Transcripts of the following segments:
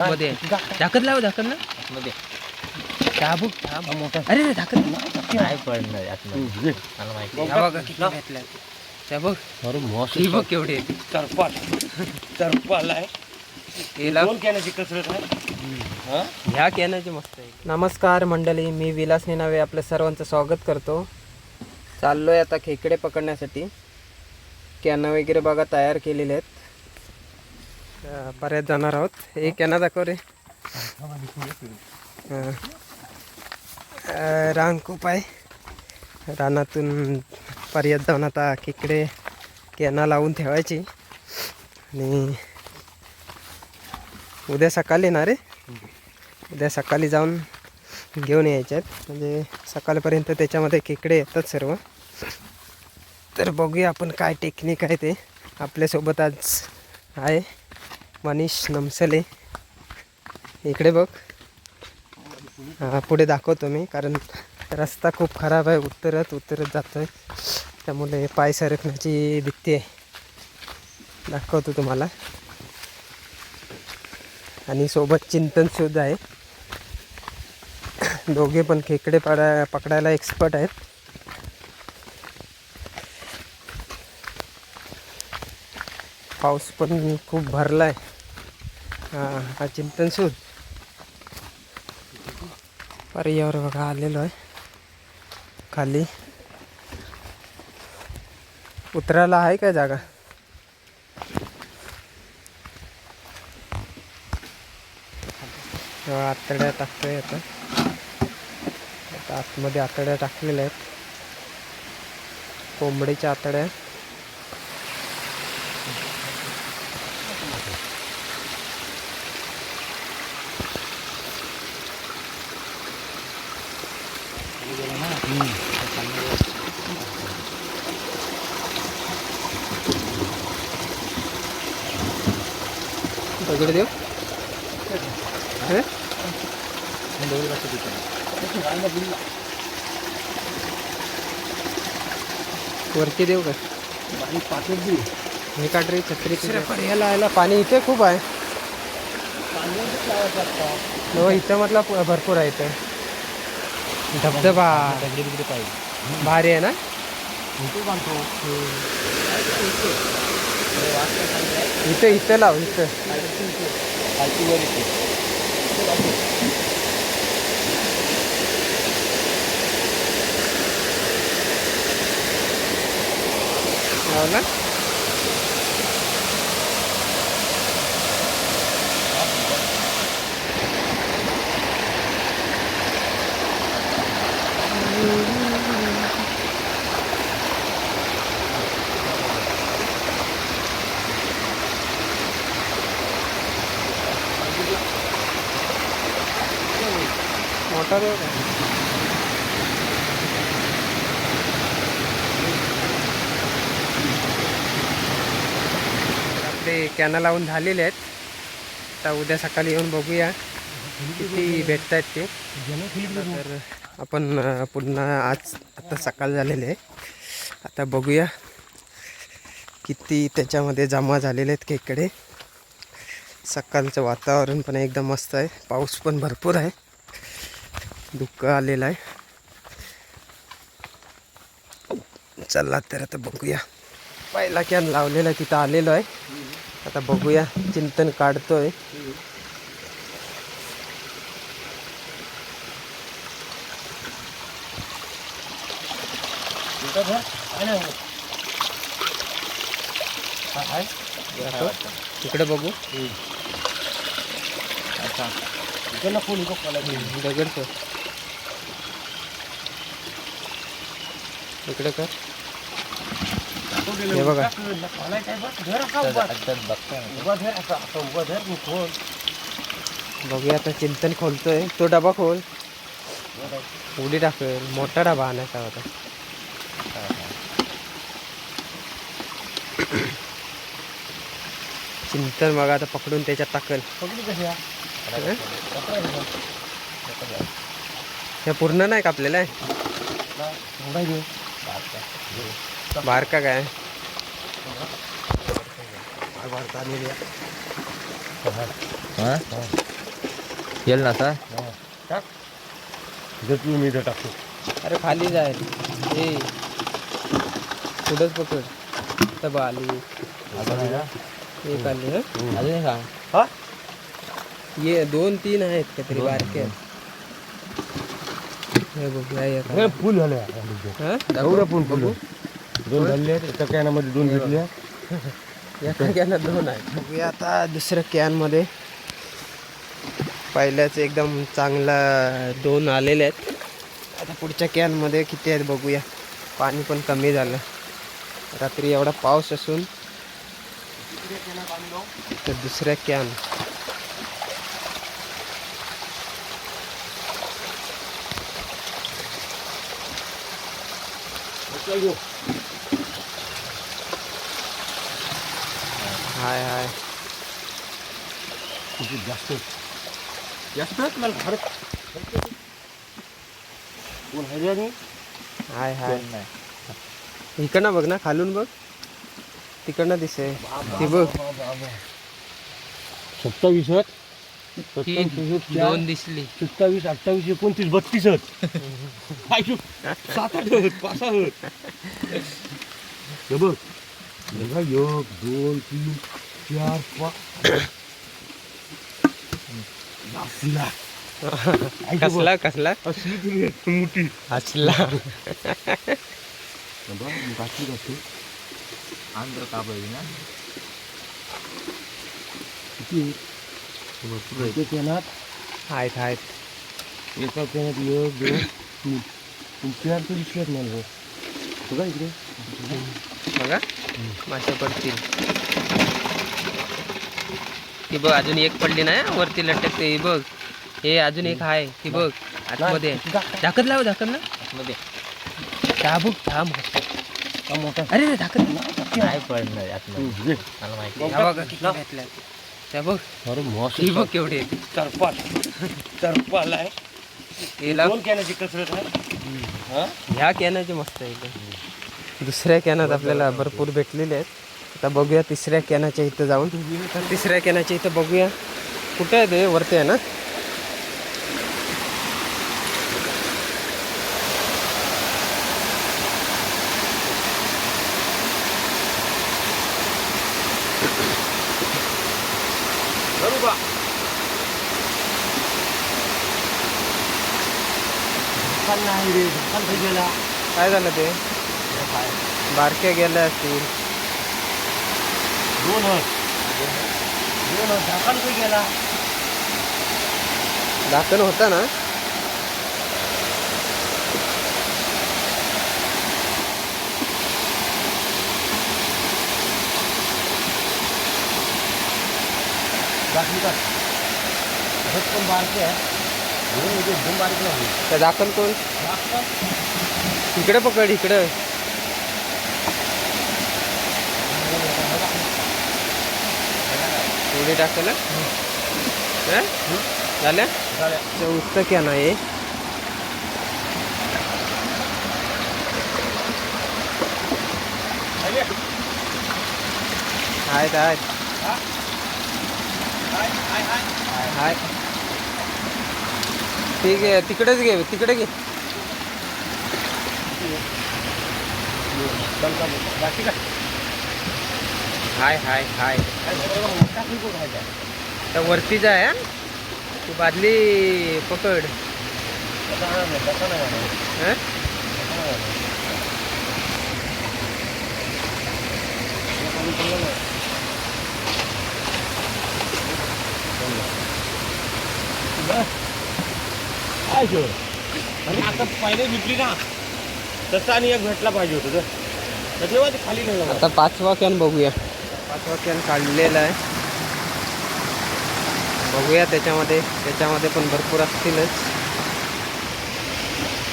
मध्ये. झाकत लाव झाकत ना. मध्ये. अरे रे झाकत काय पडणार आतमध्ये मला माहिती आहे. हा बघा त्या बघ ही केवढी आहे. हे ह्या कॅनाची मस्त आहे. नमस्कार मंडळी मी विलास निनावे आपल्या सर्वांचं स्वागत करतो. चाललोय आता खेकडे पकडण्यासाठी. कॅना वगैरे बघा तयार केलेले आहेत. बऱ्याच जाणार आहोत. हे कॅना दाखव रे. रान खूप आहे. रानातून पर्यात जाऊन आता किकडे कॅना लावून ठेवायची. आणि उद्या सकाळी येणार रे उद्या सकाळी जाऊन घेऊन यायचे आहेत. म्हणजे सकाळपर्यंत त्याच्यामध्ये खेकडे येतात सर्व. तर बघूया आपण काय टेक्निक आहे ते. आपल्यासोबत आज आहे. मनीष नमसले. इकडे बघ. पुढे दाखवतो मी कारण रस्ता खूप खराब आहे उतरत उतरत जातो आहे त्यामुळे पाय सरकण्याची भीती आहे. दाखवतो तुम्हाला. आणि सोबत चिंतन सुद्धा आहे. दोघे पण खेकडे पडा पकडायला एक्सपर्ट आहेत. पाऊस पण खूप भरला आहे हा हा चिंतन पर्यावर बघा आलेलो आहे. खाली. उतरायला आहे काय जागा? आतड्या टाकतोय आता आतमध्ये आतड्या टाकलेल्या आहेत. कोंबडीच्या आतड्या. दगड देऊ? वरती देऊ का हे काढ रे छत्री पर्याला यायला पाणी इथे खूप आहे. हो इथं म्हटलं भरपूर आहे इथं. धबधबा. दगडी बिगडी पाहिजे. भारी आहे ना? इथं इथं लाव इथं. खालती वर येते लावला मोठा का आपले कॅनल लावून झालेले आहेत. आता उद्या सकाळी येऊन बघूया किती भेटत आहेत ते. तर आपण पुन्हा आज आता सकाळ झालेले आहे. आता बघूया किती त्याच्यामध्ये जमा झालेले आहेत खेकडे सकाळचं वातावरण पण एकदम मस्त आहे. पाऊस पण भरपूर आहे. धुकं आलेलं आहे. चला तर आता बघूया. पहिला कॅन लावलेला आहे तिथं आलेलो आहे. आता बघूया चिंतन काढतोय. इकडे बघू. दगड इकडे कर. हे बघा. बघूया आता चिंतन खोलतोय. तो डबा खोल. उडी टाकेल. मोठा डबा आणायचा होता. चिंतन बघा आता पकडून त्याच्यात टाकल. हे पूर्ण नाही का आपल्याला बारका काय भारत आलेली आहे हा? येईल ना आता टाक जर तू मी इथं टाकतो अरे खाली जाय ए पुढंच पकड। तब आली। एक आली हं? अजून एक सांग हा? ये दोन तीन आहेत काहीतरी बारके हे हे. फुल झालं हं? एवढं. पण फुल. दोन झाले एका कॅनामध्ये दोन घेतल्या. कॅनात दोन आहेत बघूया आता दुसऱ्या कॅनमध्ये. पहिल्याच एकदम चांगला दोन आलेले आहेत. आता पुढच्या कॅनमध्ये किती आहेत बघूया. पाणी पण कमी झालं. रात्री एवढा पाऊस असून. तर दुसऱ्या कॅन. हाय हाय जास्त मला खरंच कोण? हाय हाय इकडनं बघ ना खालून बघ तिकडनं दिसे ती बघ सत्तावीस दोन दिसली. सत्तावीस अठ्ठावीस एकोणतीस बत्तीस आहेत? सात आठ आहेत पाच आहेत हे बघ. बघ, एक दोन तीन चार पाच. असला. कसला कसला? असली मोठी. बघ, घातली घातली. आंध्र का पाहिजे ना? किती? भरपूर कॅनात आहेत आहेत. एका कॅनात एक दोन तीन दिसल्यात मला बघ. इकडे. बघा. मासे पडतील. ती बघ अजून एक पडली नाही वरती लटकते. ही बघ. हे अजून एक आहे ती बघ. आतमध्ये. झाकत लाव झाकत ना. आतमध्ये. बघ थांब. हा मोठा. अरे रे झाकत ना काय पडणार आतमध्ये हे. मला माहिती त्या बघा. अरे मस्त ही बघ केवढी आहे. तरपाल. तरपाल आहे. हे लाव दोन कॅनाची कसरत आहे. हा? ह्या कॅनाचे मस्त आहे इथे. दुसऱ्या कॅनात आपल्याला भरपूर भेटलेले आहेत. आता बघूया तिसऱ्या कॅनाच्या इथं जाऊन. तर तिसऱ्या कॅनाच्या इथं बघूया. कुठे आहे ते? वरती आहे ना? गेला काय झालं ते? बारक्या गेल्या असतील. दोन दोन गेला. दाखल होता ना? दाखली का हट पण बारके आहे दोन म्हणजे एकदम बारीक नाही तर दाखल कोण झाकण इकडे पकड इकडं। एवढी टाकलं हं? झाल्या झाल्या. चौथं कॅन आहे आहेत आहेत हाय हाय. ठीक आहे तिकडेच घे तिकडे घे. बाकी हाय हाय हाय. टाकली तर वरतीच आहे तू बादली पकड. हां? नाही तसा नाही होणार. या खाली पडलं नाही. बस. काय शोर आणि आता पहिले भेटली ना. तसा आणि एक भेटला पाहिजे होतं तर. तर तेव्हा ते खाली नाही जाणार. आता पाचवा कॅन बघूया. पाचवा कॅन काढलेला आहे. बघूया त्याच्यामध्ये त्याच्यामध्ये पण भरपूर असतीलच.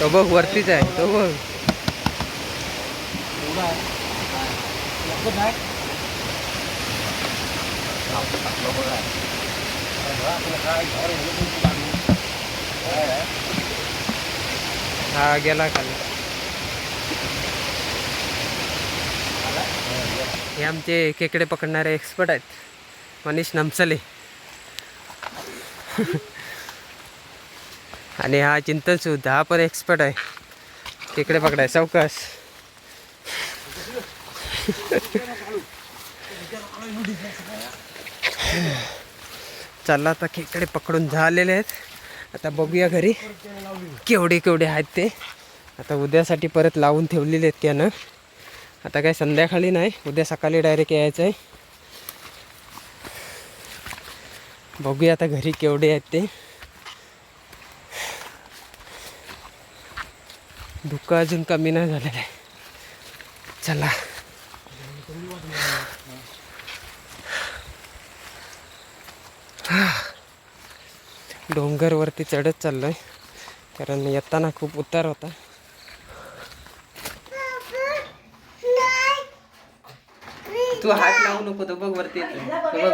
तो बघ वरतीच आहे तो बघ. एवढा आपलं आहे, हा गेला खाली. हे आमचे खेकडे पकडणारे एक्सपर्ट आहेत. मनीष नमसले. आणि हा चिंतन सुद्धा हा पण एक्सपर्ट आहे. खेकडे पकडाय चौकस. चला आता खेकडे पकडून झालेले आहेत. आता बघूया घरी. केवढे केवढे आहेत ते. आता उद्यासाठी परत लावून ठेवलेले आहेत त्यानं. आता काय संध्याकाळी नाही उद्या सकाळी डायरेक्ट यायचं आहे. बघूया आता घरी केवढे आहेत ते. धुकं अजून कमी नाही झालेलं आहे. चला. डोंगरवरती चढत चाललोय. कारण येताना खूप उतार होता. तू हात लावू नको तो बघ वरती येतो बघ.